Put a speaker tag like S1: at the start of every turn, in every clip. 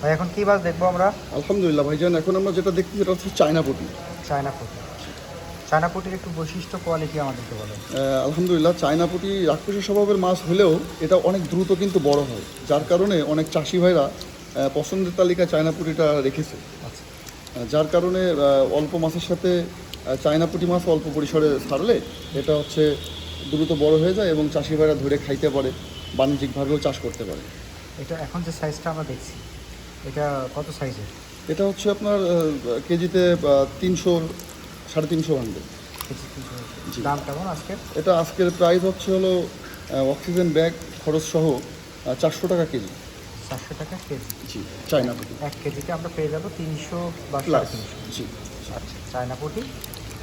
S1: ভাই এখন কি মাছ দেখব আমরা?
S2: আলহামদুলিল্লাহ ভাইজান এখন আমরা যেটা দেখছি সেটা হচ্ছে চায়না পটি।
S1: চায়না পুটি। চায়না পুটির একটু বৈশিষ্ট্য কোয়ালিটি আমাদেরকে বলেন।
S2: আলহামদুলিল্লাহ চায়না পুটি রাক্ষসী স্বভাবের মাছ হলেও এটা অনেক দ্রুত কিন্তু বড় হয়। যার কারণে অনেক চাষি ভাইরা পছন্দের তালিকায় চায়না পুটিটা রেখেছে।
S1: আচ্ছা।
S2: যার কারণে অল্প মাছের সাথে চায়না পুঁটি মাছ অল্প পরিসরে ছাড়লে এটা হচ্ছে দ্রুত বড় হয়ে যায় এবং চাষি ভাইরা ধরে খাইতে পারে বাণিজ্যিকভাবেও চাষ করতে পারে।
S1: এটা এখন যে সাইজটা আমরা দেখছি এটা কত সাইজের?
S2: এটা হচ্ছে আপনার কেজিতে তিনশো সাড়ে তিনশো
S1: কেজি দাম কেমন আজকে
S2: এটা আজকের প্রাইস হচ্ছে হলো অক্সিজেন ব্যাগ খরচ সহ চারশো টাকা কেজি।
S1: চারশো টাকা কেজি?
S2: জি চায়না পুঁটি।
S1: এক কেজিতে আমরা পেয়ে যাব তিনশো বা
S2: জি।
S1: আচ্ছা চায়না পুটি?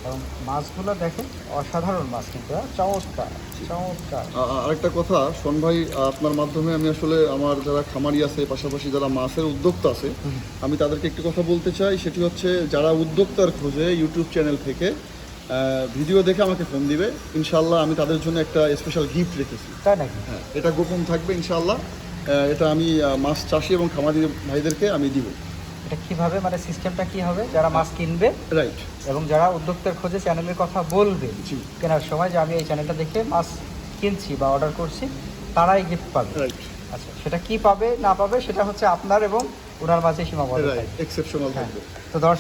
S1: এবং মাছগুলো দেখেন অসাধারণ মাছ কিন্তু হ্যাঁ? চমৎকার চমৎকার।
S2: আরেকটা কথা শোন ভাই আপনার মাধ্যমে আমি আসলে আমার যারা খামারি আছে পাশাপাশি যারা মাছের উদ্যোক্তা আছে আমি তাদেরকে একটি কথা বলতে চাই। সেটি হচ্ছে যারা উদ্যোক্তার খোঁজে ইউটিউব চ্যানেল থেকে ভিডিও দেখে আমাকে ফোন দিবে ইনশাল্লাহ আমি তাদের জন্য একটা স্পেশাল গিফট রেখেছি।
S1: তাই নাকি?
S2: হ্যাঁ এটা গোপন থাকবে ইনশাল্লাহ এটা আমি মাছ চাষি এবং খামারি ভাইদেরকে আমি দিব।
S1: এটা কীভাবে মানে সিস্টেমটা কি হবে যারা মাছ কিনবে
S2: রাইট
S1: এবং যারা উদ্যোক্তার খোঁজে চ্যানেলের কথা বলবে কেনার সময় যে আমি এই চ্যানেলটা দেখে মাছ কিনছি বা অর্ডার করছি তারাই গিফট পাবে।
S2: রাইট
S1: আচ্ছা সেটা কি পাবে না পাবে সেটা হচ্ছে আপনার এবং ওনার মাঝে সীমাবদ্ধ
S2: এক্সেপশনাল
S1: হ্যাঁ। তো দর্শক